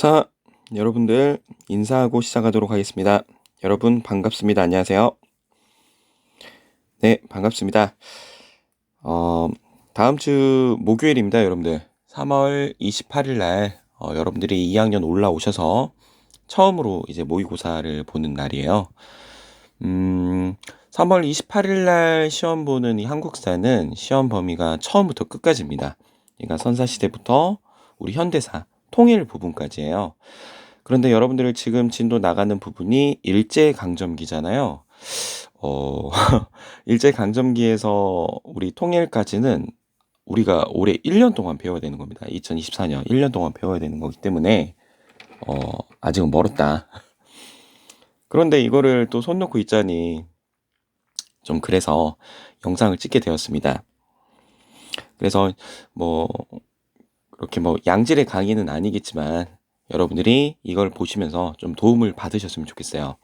자, 여러분들 인사하고 시작하도록 하겠습니다. 여러분 반갑습니다. 안녕하세요. 네, 반갑습니다. 어, 다음 주 목요일입니다, 여러분들. 3월 28일 날 어, 여러분들이 2학년 올라오셔서 처음으로 이제 모의고사를 보는 날이에요. 음, 3월 28일 날 시험 보는 이 한국사는 시험 범위가 처음부터 끝까지입니다. 그러니까 선사시대부터 우리 현대사, 통일 부분까지예요. 그런데 여러분들 지금 진도 나가는 부분이 일제 강점기잖아요. 어, 일제 강점기에서 우리 통일까지는 우리가 올해 1년 동안 배워야 되는 겁니다. 2024년 1년 동안 배워야 되는 거기 때문에 어, 아직은 멀었다. 그런데 이거를 또 손 놓고 있자니 좀 그래서 영상을 찍게 되었습니다. 그래서 뭐 그렇게 뭐 양질의 강의는 아니겠지만 여러분들이 이걸 보시면서 좀 도움을 받으셨으면 좋겠어요.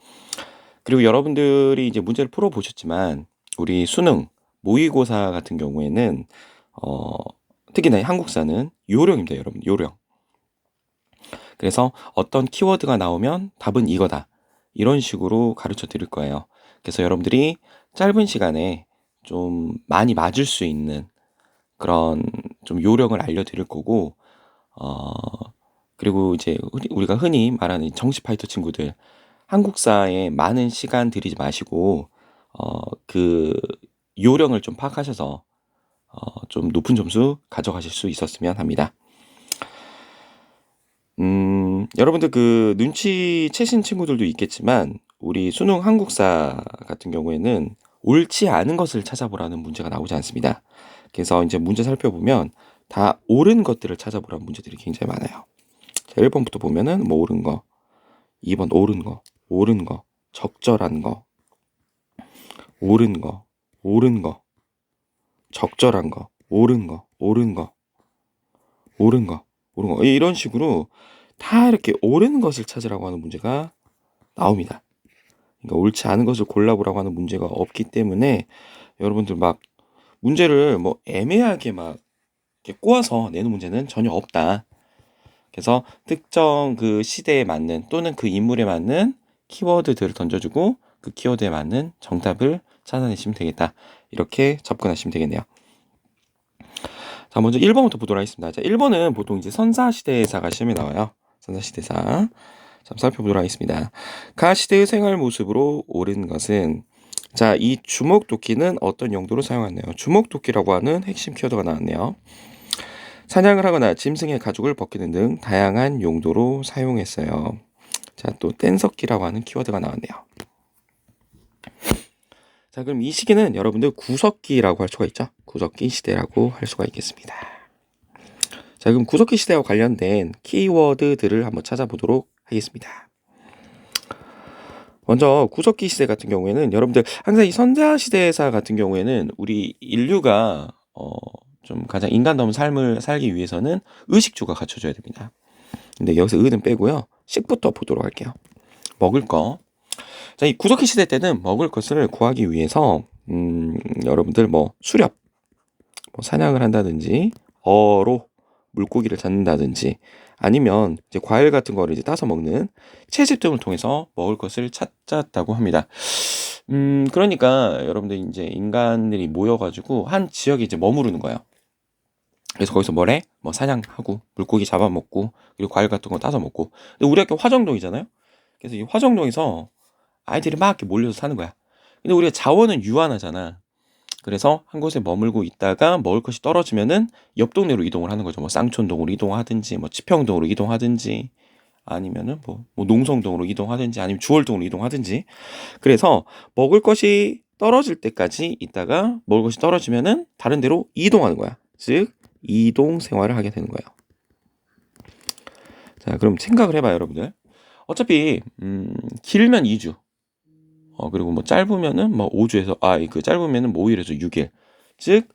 그리고 여러분들이 이제 문제를 풀어 보셨지만 우리 수능 모의고사 같은 경우에는 어 특히나 한국사는 요령입니다, 여러분. 요령. 그래서 어떤 키워드가 나오면 답은 이거다. 이런 식으로 가르쳐 드릴 거예요. 그래서 여러분들이 짧은 시간에 좀 많이 맞을 수 있는 그런 좀 요령을 알려드릴 거고, 어, 그리고 이제 우리가 흔히 말하는 정시 파이터 친구들, 한국사에 많은 시간 들이지 마시고, 어, 그 요령을 좀 파악하셔서, 어, 좀 높은 점수 가져가실 수 있었으면 합니다. 음, 여러분들 그 눈치 채신 친구들도 있겠지만, 우리 수능 한국사 같은 경우에는 옳지 않은 것을 찾아보라는 문제가 나오지 않습니다. 그래서 이제 문제 살펴보면 다 옳은 것들을 찾아보라는 문제들이 굉장히 많아요. 자, 1번부터 보면은 뭐 옳은 거, 2번 옳은 거, 옳은 거, 적절한 거, 옳은 거, 옳은 거, 적절한 거, 옳은 거, 옳은 거, 옳은 거, 옳은 거. 이런 식으로 다 이렇게 옳은 것을 찾으라고 하는 문제가 나옵니다. 그러니까 옳지 않은 것을 골라보라고 하는 문제가 없기 때문에 여러분들 막 문제를 뭐 애매하게 막 이렇게 꼬아서 내는 문제는 전혀 없다. 그래서 특정 그 시대에 맞는 또는 그 인물에 맞는 키워드들을 던져주고 그 키워드에 맞는 정답을 찾아내시면 되겠다. 이렇게 접근하시면 되겠네요. 자, 먼저 1번부터 보도록 하겠습니다. 자, 1번은 보통 이제 선사시대사가 시험에 나와요. 선사시대사. 자, 살펴보도록 하겠습니다. 가 시대의 생활 모습으로 옳은 것은 자, 이 주먹 도끼는 어떤 용도로 사용하나요? 주먹 도끼라고 하는 핵심 키워드가 나왔네요. 사냥을 하거나 짐승의 가죽을 벗기는 등 다양한 용도로 사용했어요. 자, 또 뗀석기라고 하는 키워드가 나왔네요. 자, 그럼 이 시기는 여러분들 구석기라고 할 수가 있죠. 구석기 시대라고 할 수가 있겠습니다. 자, 그럼 구석기 시대와 관련된 키워드들을 한번 찾아보도록 하겠습니다. 먼저 구석기 시대 같은 경우에는 여러분들 항상 이 선자 시대사 같은 경우에는 우리 인류가 어 좀 가장 인간다운 삶을 살기 위해서는 의식주가 갖춰져야 됩니다. 근데 여기서 의는 빼고요. 식부터 보도록 할게요. 먹을 거. 자, 이 구석기 시대 때는 먹을 것을 구하기 위해서 음, 여러분들 뭐 수렵, 뭐 사냥을 한다든지 어로 물고기를 잡는다든지 아니면 이제 과일 같은 거를 이제 따서 먹는 채집 등을 통해서 먹을 것을 찾았다고 합니다. 음, 그러니까 여러분들 이제 인간들이 모여가지고 한 지역에 이제 머무르는 거예요. 그래서 거기서 뭐래? 뭐 사냥하고 물고기 잡아먹고 그리고 과일 같은 거 따서 먹고. 근데 우리 학교 화정동이잖아요. 그래서 이 화정동에서 아이들이 막 이렇게 몰려서 사는 거야. 근데 우리가 자원은 유한하잖아. 그래서 한 곳에 머물고 있다가 먹을 것이 떨어지면은 옆 동네로 이동을 하는 거죠. 뭐 쌍촌동으로 이동하든지, 뭐 치평동으로 이동하든지, 아니면은 뭐, 뭐 농성동으로 이동하든지, 아니면 주월동으로 이동하든지. 그래서 먹을 것이 떨어질 때까지 있다가 먹을 것이 떨어지면은 다른 데로 이동하는 거야. 즉 이동 생활을 하게 되는 거예요. 자, 그럼 생각을 해봐요, 여러분들. 어차피 음, 길면 2주, 어, 그리고 뭐 짧으면은 뭐 5주에서, 아, 그 짧으면은 뭐 5일에서 6일. 즉,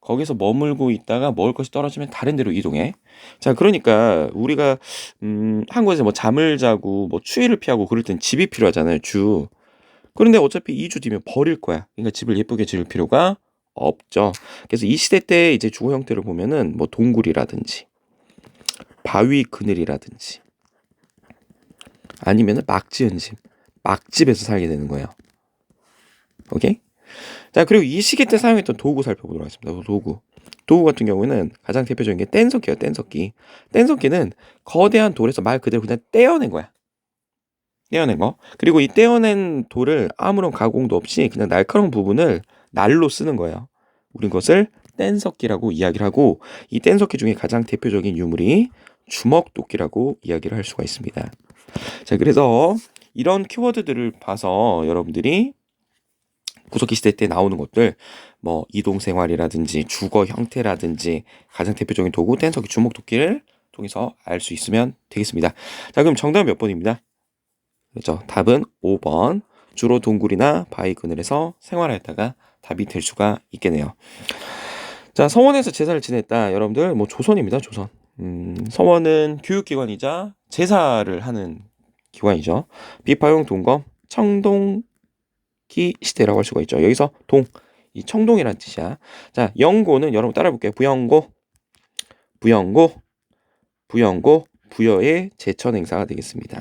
거기서 머물고 있다가 먹을 것이 떨어지면 다른 데로 이동해. 자, 그러니까 우리가, 음, 한 곳에 뭐 잠을 자고 뭐 추위를 피하고 그럴 땐 집이 필요하잖아요, 주. 그런데 어차피 2주 뒤면 버릴 거야. 그러니까 집을 예쁘게 지을 필요가 없죠. 그래서 이 시대 때 이제 주거 형태를 보면은 뭐 동굴이라든지, 바위 그늘이라든지, 아니면은 막 지은 집, 막집에서 살게 되는 거예요. 오케이? 자, 그리고 이 시기 때 사용했던 도구 살펴보도록 하겠습니다. 도구. 도구 같은 경우에는 가장 대표적인 게 뗀석기예요, 뗀석기. 뗀석기는 거대한 돌에서 말 그대로 그냥 떼어낸 거야. 떼어낸 거. 그리고 이 떼어낸 돌을 아무런 가공도 없이 그냥 날카로운 부분을 날로 쓰는 거예요. 우린 것을 뗀석기라고 이야기를 하고 이 뗀석기 중에 가장 대표적인 유물이 주먹도끼라고 이야기를 할 수가 있습니다. 자, 그래서 이런 키워드들을 봐서 여러분들이 구석기 시대 때 나오는 것들 뭐 이동 생활이라든지 주거 형태라든지 가장 대표적인 도구 뗀석기 주먹도끼를 통해서 알 수 있으면 되겠습니다. 자, 그럼 정답은 몇 번입니다. 그렇죠. 답은 5번. 주로 동굴이나 바위 그늘에서 생활하였다가 답이 될 수가 있겠네요. 자, 서원에서 제사를 지냈다. 여러분들 뭐 조선입니다. 조선. 음, 서원은 교육기관이자 제사를 하는 기관이죠. 비파용 동검 청동기 시대라고 할 수가 있죠. 여기서 동, 이 청동이라는 뜻이야. 자, 영고는 여러분 따라 볼게요. 부영고, 부영고, 부영고, 부여의 제천 행사가 되겠습니다.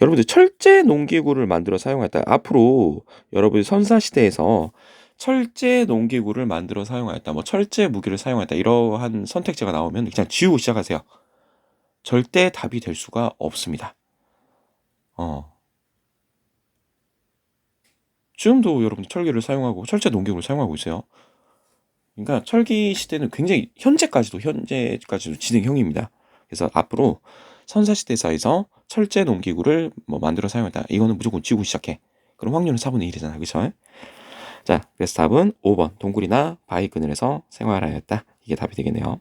여러분들 철제 농기구를 만들어 사용했다. 앞으로 여러분 선사 시대에서 철제 농기구를 만들어 사용하였다. 뭐 철제 무기를 사용했다. 이러한 선택지가 나오면 그냥 지우고 시작하세요. 절대 답이 될 수가 없습니다. 어. 지금도 여러분 철기를 사용하고 철제 농기구를 사용하고 있어요. 그러니까 철기 시대는 굉장히 현재까지도 현재까지도 진행형입니다. 그래서 앞으로 선사 시대사에서 철제 농기구를 뭐 만들어 사용했다. 이거는 무조건 지우고 시작해. 그럼 확률은 4분의 1이잖아. 그렇죠? 자, 그래서 답은 5번. 동굴이나 바위 그늘에서 생활하였다. 이게 답이 되겠네요.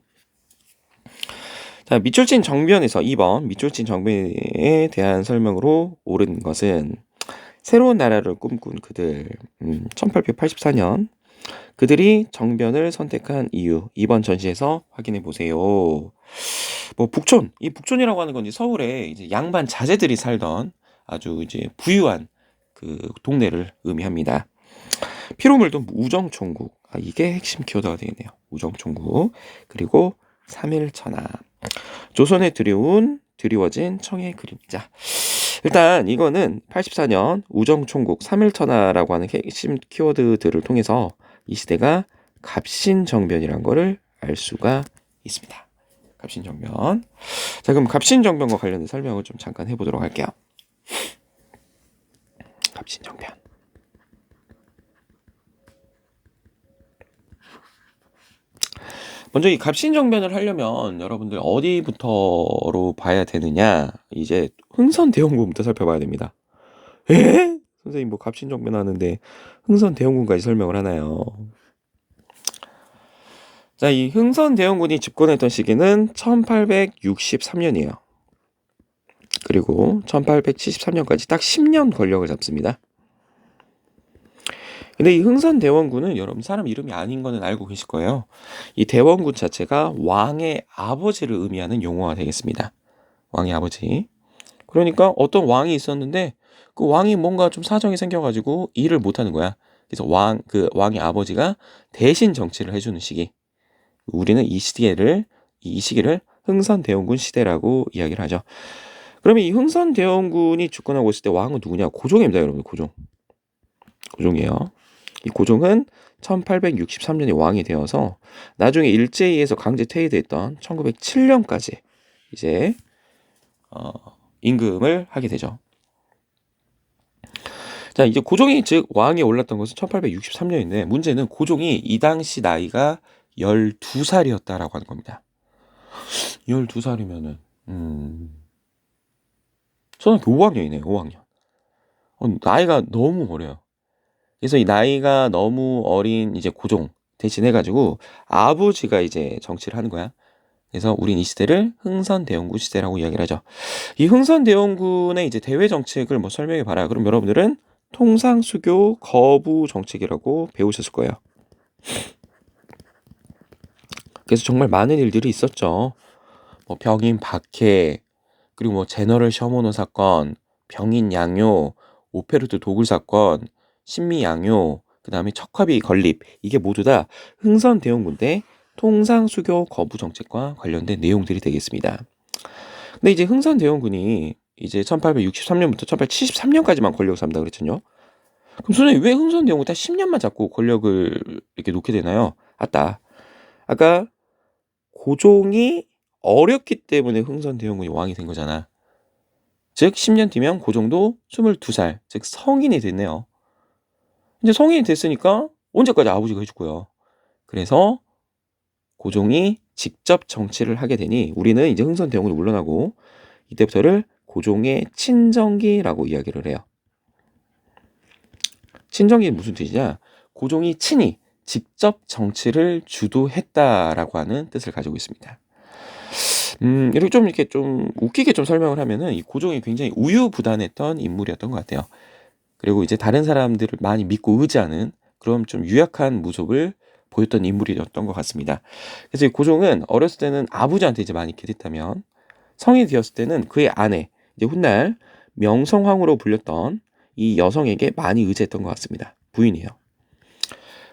자, 밑줄진 정변에서 2번 밑줄진 정변에 대한 설명으로 옳은 것은 새로운 나라를 꿈꾼 그들 음, 1884년 그들이 정변을 선택한 이유 이번 전시에서 확인해 보세요. 뭐 북촌 이 북촌이라고 하는 건 이제 서울에 이제 양반 자제들이 살던 아주 이제 부유한 그 동네를 의미합니다. 피로물도 우정총국 아, 이게 핵심 키워드가 되겠네요. 우정총국 그리고 3일천하 조선에 드리운 드리워진 청의 그림자 일단 이거는 84년 우정총국 3일천하라고 하는 핵심 키워드들을 통해서 이 시대가 갑신정변이란 거를 알 수가 있습니다. 갑신정변. 자, 그럼 갑신정변과 관련된 설명을 좀 잠깐 해보도록 할게요. 갑신정변. 먼저 이 갑신정변을 하려면 여러분들 어디부터로 봐야 되느냐? 이제 흥선 대원군부터 살펴봐야 됩니다. 에? 선생님 뭐 갑신정변 하는데 흥선 대원군까지 설명을 하나요? 자, 이 흥선 대원군이 집권했던 시기는 1863년이에요. 그리고 1873년까지 딱 10년 권력을 잡습니다. 근데 이 흥선 대원군은 여러분 사람 이름이 아닌 거는 알고 계실 거예요. 이 대원군 자체가 왕의 아버지를 의미하는 용어가 되겠습니다. 왕의 아버지. 그러니까 어떤 왕이 있었는데 그 왕이 뭔가 좀 사정이 생겨가지고 일을 못하는 거야. 그래서 왕, 그 왕의 아버지가 대신 정치를 해주는 시기. 우리는 이 시기를, 이 시기를 흥선대원군 시대라고 이야기를 하죠. 그러면 이 흥선대원군이 주권하고 있을 때 왕은 누구냐? 고종입니다, 여러분. 고종. 고종이에요. 이 고종은 1863년에 왕이 되어서 나중에 일제히에서 강제 퇴위됐던 1907년까지 이제 어, 임금을 하게 되죠. 자, 이제 고종이 즉 왕에 올랐던 것은 1863년인데 문제는 고종이 이 당시 나이가 12살이었다라고 하는 겁니다. 12살이면은 음. 초등학교 5학년이네요. 5학년. 어, 나이가 너무 어려요. 그래서 이 나이가 너무 어린 이제 고종 대신해 가지고 아버지가 이제 정치를 하는 거야. 그래서 우린 이 시대를 흥선대원군 시대라고 이야기를 하죠. 이 흥선대원군의 이제 대외 정책을 뭐 설명해 봐라. 그럼 여러분들은 통상수교 거부 정책이라고 배우셨을 거예요. 그래서 정말 많은 일들이 있었죠. 뭐 병인 박해, 그리고 뭐 제너럴 셔모노 사건, 병인 양요, 오페르트 도굴 사건, 신미 양요, 그 다음에 척화비 건립 이게 모두 다 흥선대원군대 통상 수교 거부 정책과 관련된 내용들이 되겠습니다. 근데 이제 흥선대원군이 이제 1863년부터 1873년까지만 권력을 잡는다 그랬잖요. 그럼 선생님 왜 흥선대원군이 딱 10년만 잡고 권력을 이렇게 놓게 되나요? 아따. 아까 고종이 어렸기 때문에 흥선대원군이 왕이 된 거잖아. 즉 10년 뒤면 고종도 22살, 즉 성인이 됐네요. 이제 성인이 됐으니까 언제까지 아버지가 거야. 그래서 고종이 직접 정치를 하게 되니 우리는 이제 흥선대원군이 물러나고 이때부터를 고종의 친정기라고 이야기를 해요. 친정기는 무슨 뜻이냐? 고종이 친히 직접 정치를 주도했다라고 하는 뜻을 가지고 있습니다. 음, 이렇게 좀 이렇게 좀 웃기게 좀 설명을 하면은 이 고종이 굉장히 우유부단했던 인물이었던 것 같아요. 그리고 이제 다른 사람들을 많이 믿고 의지하는 그런 좀 유약한 모습을 보였던 인물이었던 것 같습니다. 그래서 이 고종은 어렸을 때는 아버지한테 이제 많이 기댔다면 성인이 되었을 때는 그의 아내 이제 훗날 명성황후로 불렸던 이 여성에게 많이 의지했던 것 같습니다. 부인이에요.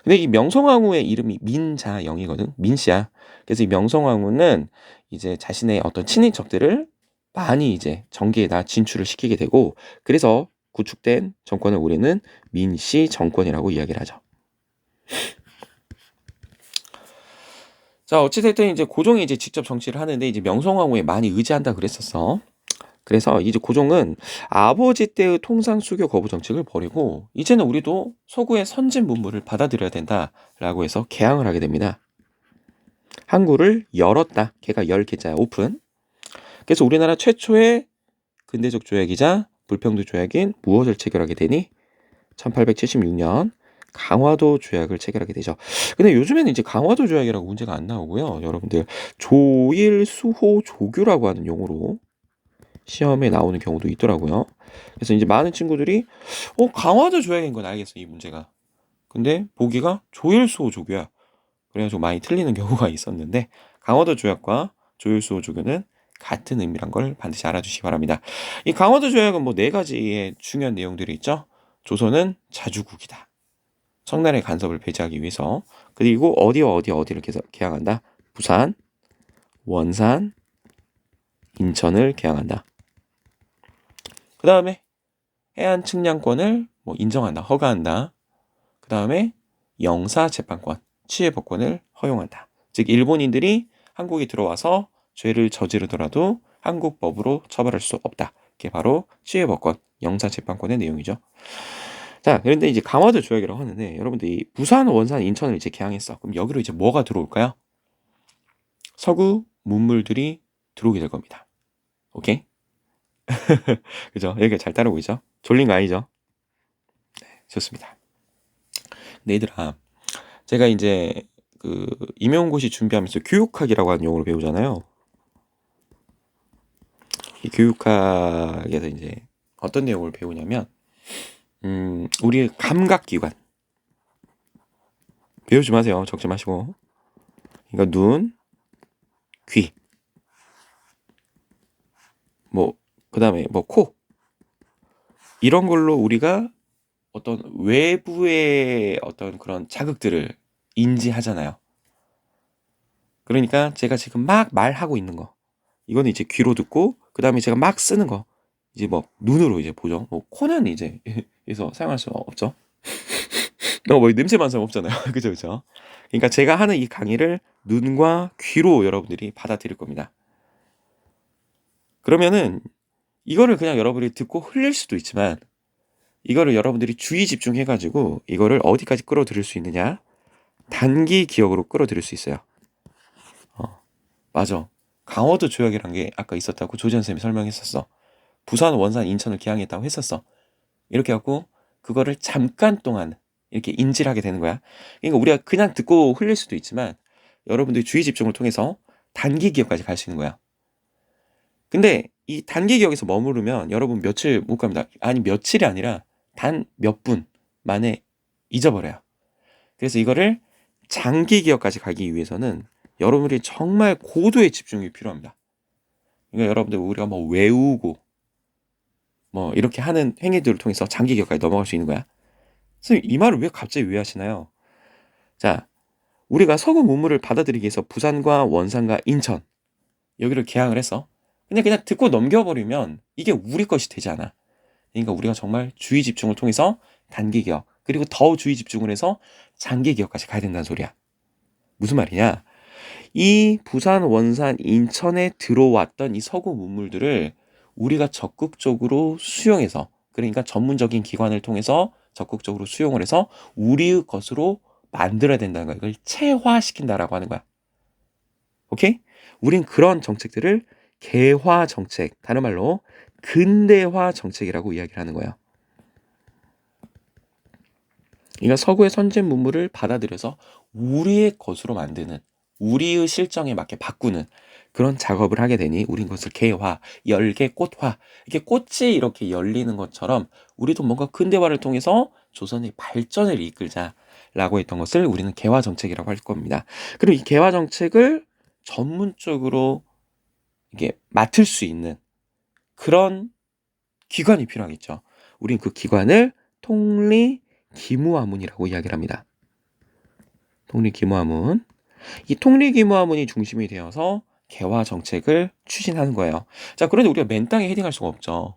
근데 이 명성황후의 이름이 민자영이거든. 민씨야. 그래서 이 명성황후는 이제 자신의 어떤 친인 척들을 많이 이제 정계에다 진출을 시키게 되고 그래서 구축된 정권을 우리는 민씨 정권이라고 이야기를 하죠. 자, 어찌됐든 이제 고종이 이제 직접 정치를 하는데 이제 명성황후에 많이 의지한다 그랬었어. 그래서 이제 고종은 아버지 때의 통상 수교 거부 정책을 버리고 이제는 우리도 서구의 선진 문물을 받아들여야 된다라고 해서 개항을 하게 됩니다. 항구를 열었다. 걔가 열 개자야 오픈. 그래서 우리나라 최초의 근대적 조약이자 불평등 조약인 무엇을 체결하게 되니 1876년 강화도 조약을 체결하게 되죠. 근데 요즘에는 이제 강화도 조약이라고 문제가 안 나오고요. 여러분들 조일 수호 조교라고 하는 용어로 시험에 나오는 경우도 있더라고요. 그래서 이제 많은 친구들이 어 강화도 조약인 건 알겠어 이 문제가. 근데 보기가 조일 수호 조교야. 그래가지고 많이 틀리는 경우가 있었는데 강화도 조약과 조일 수호 조교는 같은 의미란 걸 반드시 알아주시기 바랍니다. 이 강화도 조약은 뭐 네 가지의 중요한 내용들이 있죠. 조선은 자주국이다. 청나라의 간섭을 배제하기 위해서 그리고 어디와 어디 어디를 개항한다. 부산, 원산, 인천을 개항한다. 그 다음에 해안 측량권을 뭐 인정한다, 허가한다. 그 다음에 영사 재판권, 취해 법권을 허용한다. 즉 일본인들이 한국에 들어와서 죄를 저지르더라도 한국 법으로 처벌할 수 없다. 그게 바로 취해 법권, 영사 재판권의 내용이죠. 자, 그런데 이제 강화도 조약이라고 하는데 여러분들 이 부산, 원산, 인천을 이제 개항했어. 그럼 여기로 이제 뭐가 들어올까요? 서구 문물들이 들어오게 될 겁니다. 오케이? 그죠? 여기가 잘 따라오고 있죠? 졸린 거 아니죠? 네, 좋습니다. 근데 얘들아, 제가 이제 그 임용고시 준비하면서 교육학이라고 하는 용어를 배우잖아요. 이 교육학에서 이제 어떤 내용을 배우냐면 음, 우리 감각기관. 배우지 마세요. 적지 마시고. 그러니까 눈, 귀. 뭐, 그 다음에 뭐 코. 이런 걸로 우리가 어떤 외부의 어떤 그런 자극들을 인지하잖아요. 그러니까 제가 지금 막 말하고 있는 거. 이거는 이제 귀로 듣고, 그 다음에 제가 막 쓰는 거. 이제 뭐 눈으로 이제 보죠. 뭐 코는 이제 그래서 사용할 수 없죠. 너뭐 냄새만 사용 없잖아요. 그죠, 그죠. 그러니까 제가 하는 이 강의를 눈과 귀로 여러분들이 받아들일 겁니다. 그러면은 이거를 그냥 여러분이 듣고 흘릴 수도 있지만 이거를 여러분들이 주의 집중해가지고 이거를 어디까지 끌어들일 수 있느냐 단기 기억으로 끌어들일 수 있어요. 어, 맞아. 강화도 조약이란 게 아까 있었다고 조지현 쌤이 설명했었어. 부산, 원산, 인천을 기항했다고 했었어. 이렇게 갖고 그거를 잠깐 동안 이렇게 인지를 하게 되는 거야. 그러니까 우리가 그냥 듣고 흘릴 수도 있지만 여러분들이 주의 집중을 통해서 단기 기억까지 갈 수 있는 거야. 근데 이 단기 기억에서 머무르면 여러분 며칠 못 갑니다. 아니 며칠이 아니라 단 몇 분 만에 잊어버려요. 그래서 이거를 장기 기억까지 가기 위해서는 여러분들이 정말 고도의 집중이 필요합니다. 그러니까 여러분들 우리가 뭐 외우고 뭐 이렇게 하는 행위들을 통해서 장기 기억까지 넘어갈 수 있는 거야. 선생님 이 말을 왜 갑자기 왜 하시나요? 자, 우리가 서구 문물을 받아들이기 위해서 부산과 원산과 인천 여기를 개항을 했어. 근데 그냥 듣고 넘겨버리면 이게 우리 것이 되지 않아. 그러니까 우리가 정말 주의 집중을 통해서 단기 기억, 그리고 더 주의 집중을 해서 장기 기억까지 가야 된다는 소리야. 무슨 말이냐? 이 부산, 원산, 인천에 들어왔던 이 서구 문물들을 우리가 적극적으로 수용해서 그러니까 전문적인 기관을 통해서 적극적으로 수용을 해서 우리의 것으로 만들어야 된다는 거야. 이걸 체화시킨다라고 하는 거야. 오케이? 우린 그런 정책들을 개화 정책, 다른 말로 근대화 정책이라고 이야기를 하는 거예요. 그러니까 서구의 선진 문물을 받아들여서 우리의 것으로 만드는 우리의 실정에 맞게 바꾸는 그런 작업을 하게 되니 우린 것을 개화, 열개, 꽃화 이렇게 꽃이 이렇게 열리는 것처럼 우리도 뭔가 근대화를 통해서 조선의 발전을 이끌자라고 했던 것을 우리는 개화 정책이라고 할 겁니다. 그리고 이 개화 정책을 전문적으로 이게 맡을 수 있는 그런 기관이 필요하겠죠. 우린 그 기관을 통리 기무화문이라고 이야기를 합니다. 통리 기무화문. 이 통리 기무화문이 중심이 되어서 개화 정책을 추진하는 거예요. 자, 그런데 우리가 맨 땅에 헤딩할 수가 없죠.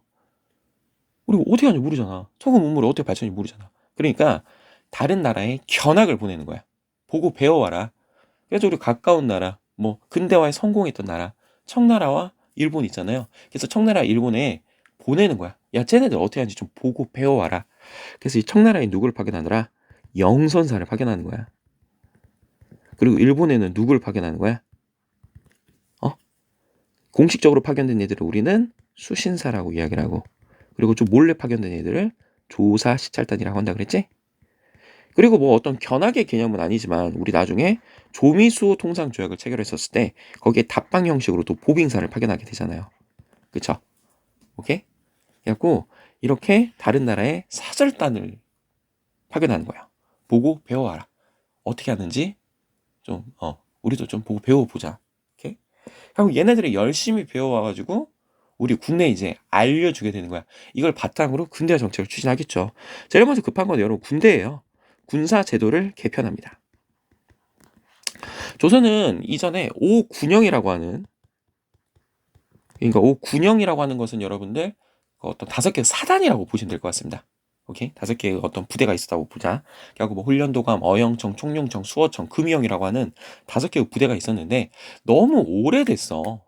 우리가 어떻게 하는지 모르잖아. 서구 문물을 어떻게 발전인지 모르잖아. 그러니까 다른 나라에 견학을 보내는 거야. 보고 배워와라. 그래서 우리 가까운 나라, 뭐 근대화에 성공했던 나라, 청나라와 일본 있잖아요. 그래서 청나라 일본에 보내는 거야. 야, 쟤네들 어떻게 하는지 좀 보고 배워와라. 그래서 이 청나라에 누구를 파견하느라 영선사를 파견하는 거야. 그리고 일본에는 누구를 파견하는 거야? 어? 공식적으로 파견된 애들을 우리는 수신사라고 이야기를 하고 그리고 좀 몰래 파견된 애들을 조사 시찰단이라고 한다 그랬지? 그리고 뭐 어떤 견학의 개념은 아니지만 우리 나중에 조미수 통상 조약을 체결했었을 때 거기에 답방 형식으로 또 보빙사를 파견하게 되잖아요. 그쵸? 오케이? 그래갖고 이렇게 다른 나라의 사절단을 파견하는 거야. 보고 배워와라. 어떻게 하는지 좀, 어, 우리도 좀 보고 배워보자. 하고 얘네들이 열심히 배워와가지고 우리 국내에 이제 알려주게 되는 거야. 이걸 바탕으로 군대화 정책을 추진하겠죠. 제일 먼저 급한 건 여러분 군대예요. 군사 제도를 개편합니다. 조선은 이전에 오군영이라고 하는 그러니까 오군영이라고 하는 것은 여러분들 그 어떤 다섯 개 사단이라고 보시면 될 것 같습니다. 오케이 다섯 개의 어떤 부대가 있었다고 보자. 그리고 뭐 훈련도감, 어영청, 총룡청, 수어청, 금이영이라고 하는 다섯 개의 부대가 있었는데 너무 오래됐어.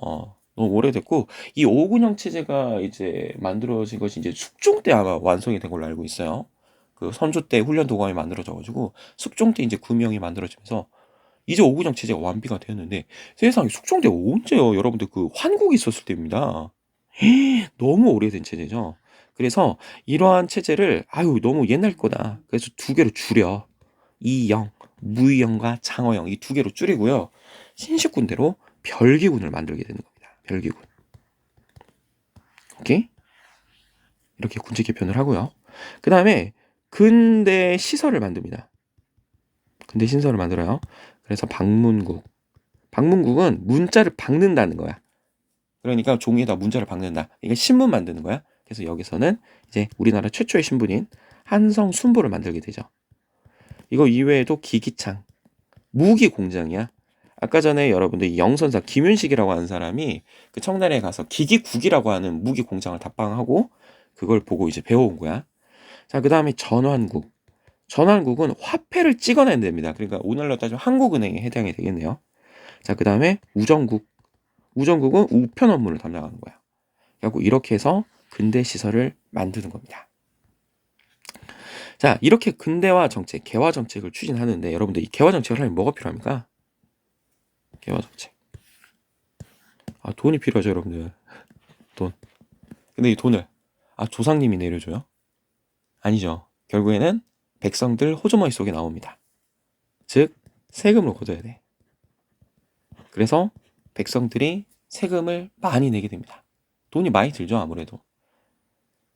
어 너무 오래됐고 이 오군영 체제가 이제 만들어진 것이 이제 숙종 때 아마 완성이 된 걸로 알고 있어요. 그 선조 때 훈련 도감이 만들어져가지고 숙종 때 이제 금형이 만들어지면서 이제 오구정 체제가 완비가 되었는데 세상에 숙종 때 언제요? 여러분들 그 환국이 있었을 때입니다. 너무 오래된 체제죠. 그래서 이러한 체제를 아유 너무 옛날 거다. 그래서 두 개로 줄여 이영 무이영과 장어영 이 두 개로 줄이고요. 신식 군대로 별기군을 만들게 되는 겁니다. 별기군. 오케이? 이렇게 군체 개편을 하고요. 그 다음에 근대 시설을 만듭니다. 근대 신설을 만들어요. 그래서 방문국. 방문국은 문자를 박는다는 거야. 그러니까 종이에다 문자를 박는다. 이게 신문 만드는 거야. 그래서 여기서는 이제 우리나라 최초의 신분인 한성 순보를 만들게 되죠. 이거 이외에도 기기창, 무기 공장이야. 아까 전에 여러분들 영선사 김윤식이라고 하는 사람이 그 청나라에 가서 기기국이라고 하는 무기 공장을 답방하고 그걸 보고 이제 배워온 거야. 자, 그 다음에 전환국. 전환국은 화폐를 찍어내야 됩니다. 그러니까 오늘로 따지면 한국은행에 해당이 되겠네요. 자, 그 다음에 우정국. 우정국은 우편 업무를 담당하는 거야. 그리고 이렇게 해서 근대 시설을 만드는 겁니다. 자, 이렇게 근대화 정책, 개화 정책을 추진하는데 여러분들 이 개화 정책을 하려면 뭐가 필요합니까? 개화 정책. 아, 돈이 필요하죠, 여러분들. 돈. 근데 이 돈을 아, 조상님이 내려줘요? 아니죠. 결국에는 백성들 호주머니 속에 나옵니다. 즉, 세금을 걷어야 돼. 그래서 백성들이 세금을 많이 내게 됩니다. 돈이 많이 들죠, 아무래도.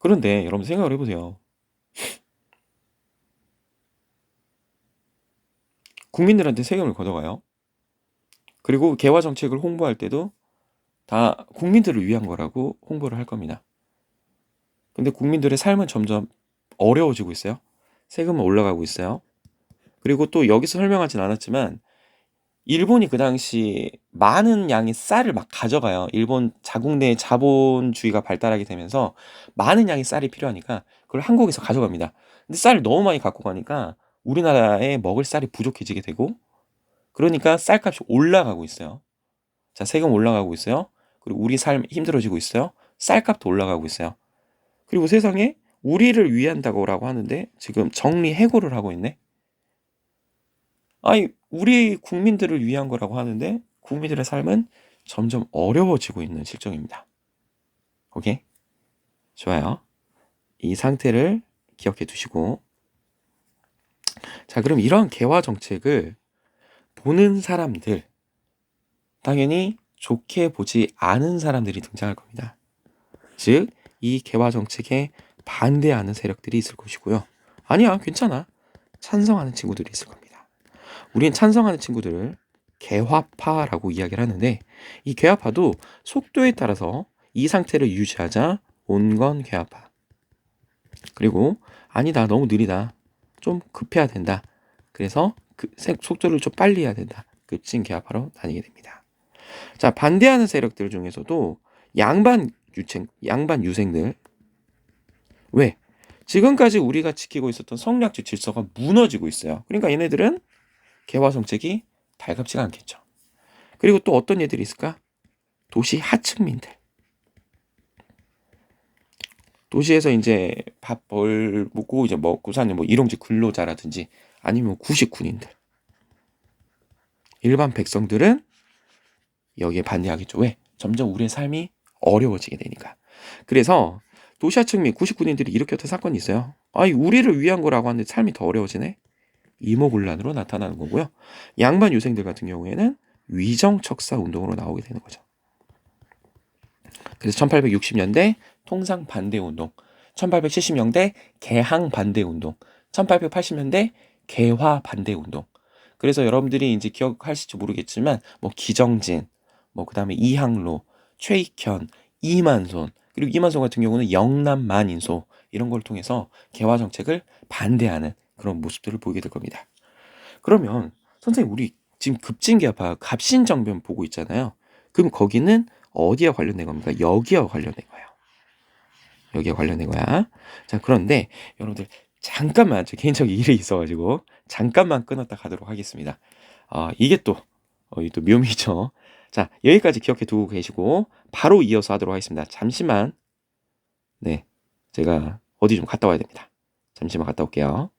그런데 여러분 생각을 해보세요. 국민들한테 세금을 걷어가요. 그리고 개화 정책을 홍보할 때도 다 국민들을 위한 거라고 홍보를 할 겁니다. 근데 국민들의 삶은 점점 어려워지고 있어요. 세금은 올라가고 있어요. 그리고 또 여기서 설명하진 않았지만 일본이 그 당시 많은 양의 쌀을 막 가져가요. 일본 자국 내 자본주의가 발달하게 되면서 많은 양의 쌀이 필요하니까 그걸 한국에서 가져갑니다. 근데 쌀을 너무 많이 갖고 가니까 우리나라에 먹을 쌀이 부족해지게 되고 그러니까 쌀값이 올라가고 있어요. 자, 세금 올라가고 있어요. 그리고 우리 삶 힘들어지고 있어요. 쌀값도 올라가고 있어요. 그리고 세상에 우리를 위한다고라고 하는데 지금 정리 해고를 하고 있네. 아니, 우리 국민들을 위한 거라고 하는데 국민들의 삶은 점점 어려워지고 있는 실정입니다. 오케이? 좋아요. 이 상태를 기억해 두시고 자, 그럼 이런 개화 정책을 보는 사람들 당연히 좋게 보지 않은 사람들이 등장할 겁니다. 즉, 이 개화 정책에 반대하는 세력들이 있을 것이고요. 아니야, 괜찮아. 찬성하는 친구들이 있을 겁니다. 우리는 찬성하는 친구들을 개화파라고 이야기를 하는데 이 개화파도 속도에 따라서 이 상태를 유지하자 온건 개화파. 그리고 아니다, 너무 느리다. 좀 급해야 된다. 그래서 그 속도를 좀 빨리 해야 된다. 급진 개화파로 나뉘게 됩니다. 자, 반대하는 세력들 중에서도 양반 유생, 양반 유생들. 왜? 지금까지 우리가 지키고 있었던 성략주 질서가 무너지고 있어요. 그러니까 얘네들은 개화 정책이 달갑지가 않겠죠. 그리고 또 어떤 애들이 있을까? 도시 하층민들. 도시에서 이제 밥벌 먹고 이제 먹고 사는 뭐 일용직 근로자라든지 아니면 구식군인들. 일반 백성들은 여기에 반대하겠죠. 왜? 점점 우리의 삶이 어려워지게 되니까. 그래서 도시하층 및 구식군인들이 이렇게 어떤 사건이 있어요. 아이 우리를 위한 거라고 하는데 삶이 더 어려워지네. 이모곤란으로 나타나는 거고요. 양반 유생들 같은 경우에는 위정척사 운동으로 나오게 되는 거죠. 그래서 1860년대 통상 반대 운동, 1870년대 개항 반대 운동, 1880년대 개화 반대 운동. 그래서 여러분들이 이제 기억하실지 모르겠지만 뭐 기정진, 뭐 그다음에 이항로, 최익현, 이만손 그리고 이만손 같은 경우는 영남 만인소 이런 걸 통해서 개화 정책을 반대하는 그런 모습들을 보이게 될 겁니다. 그러면 선생님 우리 지금 급진개파 갑신정변 보고 있잖아요. 그럼 거기는 어디와 관련된 겁니까? 여기와 관련된 거예요. 여기와 관련된 거야. 자 그런데 여러분들 잠깐만 저 개인적인 일이 있어가지고 잠깐만 끊었다 가도록 하겠습니다. 아 이게 또 어, 또 묘미죠. 자 여기까지 기억해 두고 계시고 바로 이어서 하도록 하겠습니다. 잠시만 네 제가 어디 좀 갔다 와야 됩니다. 잠시만 갔다 올게요.